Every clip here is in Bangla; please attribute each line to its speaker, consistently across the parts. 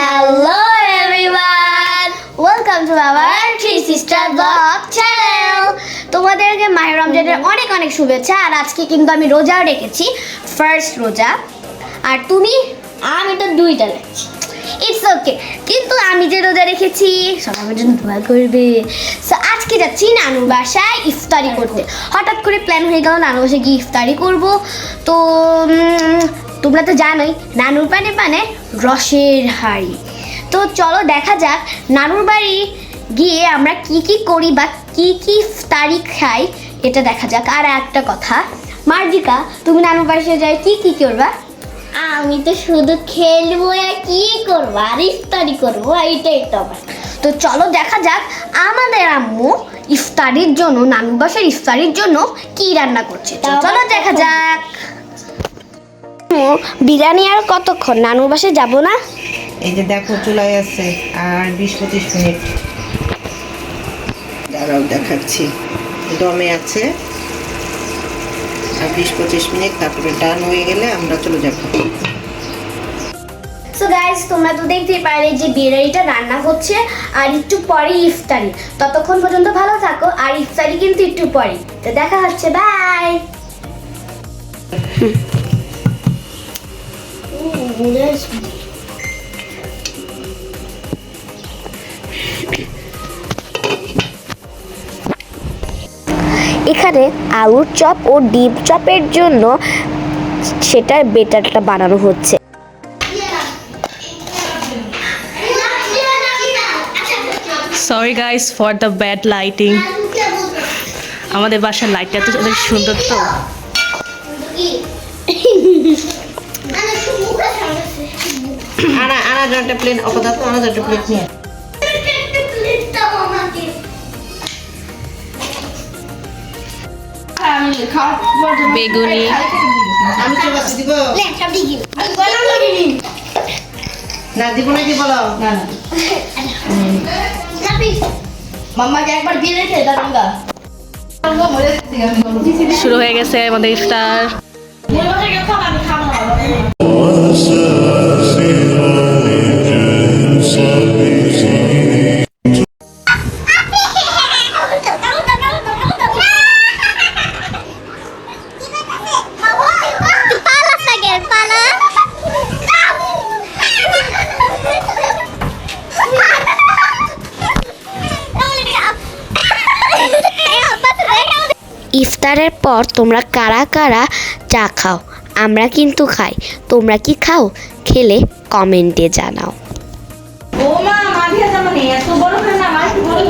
Speaker 1: Hello everyone! Welcome to our Three Sister Vlog channel. তোমাদেরকে মাহের রমজানের অনেক অনেক শুভেচ্ছা। আর আজকে কিন্তু আমি রোজাও রেখেছি ফার্স্ট রোজা। আর তুমি? আমি তো দুইটা রেখেছি। ইটস ওকে কিন্তু আমি যে রোজা রেখেছি সবাই আমার জন্য দোয়া করবে। সো আজকে যাচ্ছি নানুর বাসায় ইফতারি করতে। হঠাৎ করে প্ল্যান হয়ে গেল নানুর বাসায় গিয়ে ইফতারি করব। তো তোমরা তো জানোই নানুর পানে পানে রসের হাড়ি। তো চলো দেখা যাক নানুর বাড়ি গিয়ে আমরা কি কি করি বা কি কি ইফতারি খাই এটা দেখা যাক। আর একটা কথা মার্জিকা তুমি নানুর বাসায় যাই কি কি করবা? আমি তো শুধু খেলব আর কি করব আর ইফতারি করব এইটাই তো আমার। তো চলো দেখা যাক আমাদের আম্মু ইফতারির জন্য নানু বাসার ইফতারির জন্য কি রান্না করছে। চলো দেখা যাক। বিরিয়ানি আর কতক্ষণ? নানুর যাব না?
Speaker 2: এই যে দেখো চুলাই আছে আর বিশ পঁচিশ মিনিট। দাঁড়াও দেখাচ্ছি। দমে আছে। আর বিশ পঁচিশ মিনিট তারপরে ডান হয়ে গেলে আমরা চলে যাব।
Speaker 1: সো গাইস তোমরা তো দেখতেই পারলে যে বিরিয়ানিটা রান্না হচ্ছে আর একটু পরে ইফতারি। ততক্ষণ পর্যন্ত ভালো থাকো আর ইফতারি কিন্তু একটু পরে তো দেখা হচ্ছে বাই এখানে আলুর চপ ও ডিম চপের জন্য সেটার বেটারটা বানানো হচ্ছে।
Speaker 3: Sorry guys for the bad lighting আমাদের বাসার লাইটটা তো অনেক সুন্দর তো।
Speaker 2: আনা আনা একটা প্লেন অপদার্থ আনা একটা প্লেট নিয়ে।
Speaker 3: বেগুনি।
Speaker 2: আমি তো বাসি দিব? না দিব নাকি বলো? না না।
Speaker 1: মাম্মাকে একবার দিয়ে রেখে দাদা
Speaker 3: শুরু হয়ে গেছে আমাদের ইফতার।
Speaker 1: ইফতারের পর তোমরা কারা কারা চা খাও? আমরা কিন্তু খাই। তোমরা কি খাও? খেলে কমেন্টে জানাও।
Speaker 4: বড় করে না মা একটু বড়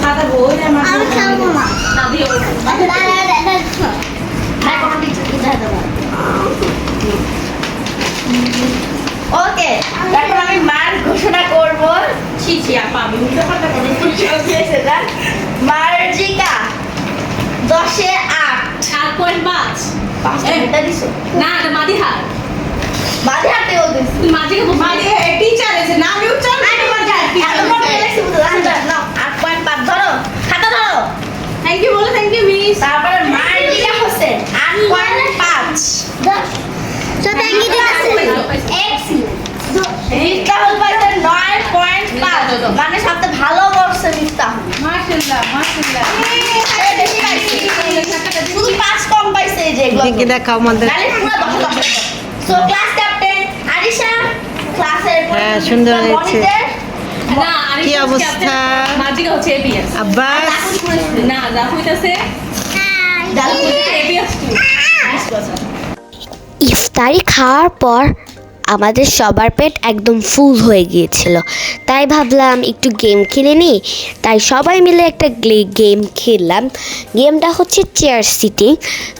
Speaker 4: খাতা বই না মা আমি খাব মা না দিও ওকে তারপর আমি মার ঘোষণা করব ছি ছি আপা আমি উল্টো পাল্টা করে দিয়েছে না মার্জিকা দশে আট
Speaker 3: সাত পয়েন্ট
Speaker 4: এটা
Speaker 3: না এটা মাদি হার
Speaker 4: মাঝে হাতে বলতেছি
Speaker 3: তুই মাঝিকে
Speaker 4: মাঝে টিচার এসে নাম উচ্চারণ এত বড় গেলেছি বুঝো পয়েন্ট পাঁচ ধরো খাতা ধরো
Speaker 3: থ্যাংক ইউ বলো থ্যাংক ইউ মিস
Speaker 4: তারপরে মার্জিকা হোসেন আট পয়েন্ট পাঁচ মিফতাহুল পাইছে নয় পয়েন্ট পাঁচ মানে সবচেয়ে ভালো করছে মিফতাহুল
Speaker 3: মাশাআল্লাহ মাশাআল্লাহ
Speaker 4: পাইছে শুধু পাঁচ কম পাইছে
Speaker 2: দেখাও আমাদের?
Speaker 4: নালে পুরো দশ দশ সো ক্লাস ক্যাপ্টেন আরিশা ক্লাসের
Speaker 2: হ্যাঁ, সুন্দর হয়েছে। কি অবস্থা?
Speaker 3: মাঝিকে হচ্ছে এবিএস
Speaker 2: আব্বাস?
Speaker 3: না যা
Speaker 1: ইফতারি খাওয়ার পর আমাদের সবার পেট একদম ফুল হয়ে গিয়েছিল। তাই ভাবলাম একটু গেম খেলে নিই তাই সবাই মিলে একটা গেম খেললাম। গেমটা হচ্ছে চেয়ার সিটিং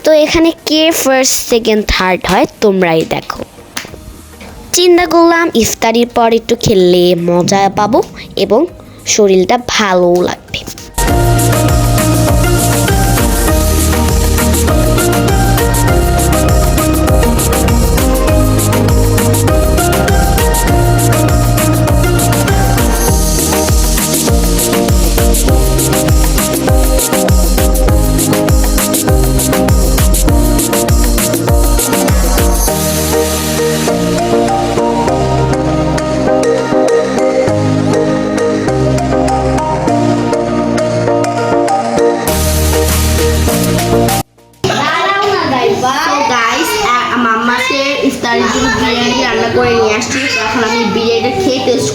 Speaker 1: তো এখানে কে ফার্স্ট সেকেন্ড থার্ড হয়, তোমরাই দেখো। চিন্তা করলাম ইফতারির পর একটু খেললে মজা পাবো এবং শরীরটা ভালোও লাগবে।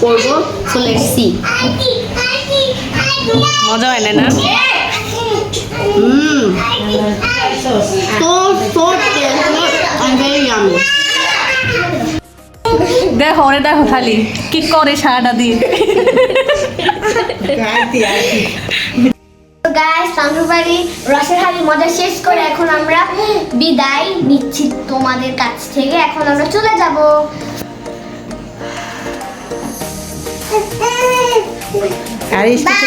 Speaker 4: করব সি
Speaker 3: মজা হয় না. দেখো ওরে দেখো খালি কি করে সারাটা দিয়ে
Speaker 1: গাইস তান্দুরবাড়ি রসের হাড়ি মজা শেষ করে এখন আমরা বিদায় নিচ্ছি তোমাদের কাছ থেকে। এখন আমরা চলে যাব।
Speaker 5: আর কিছু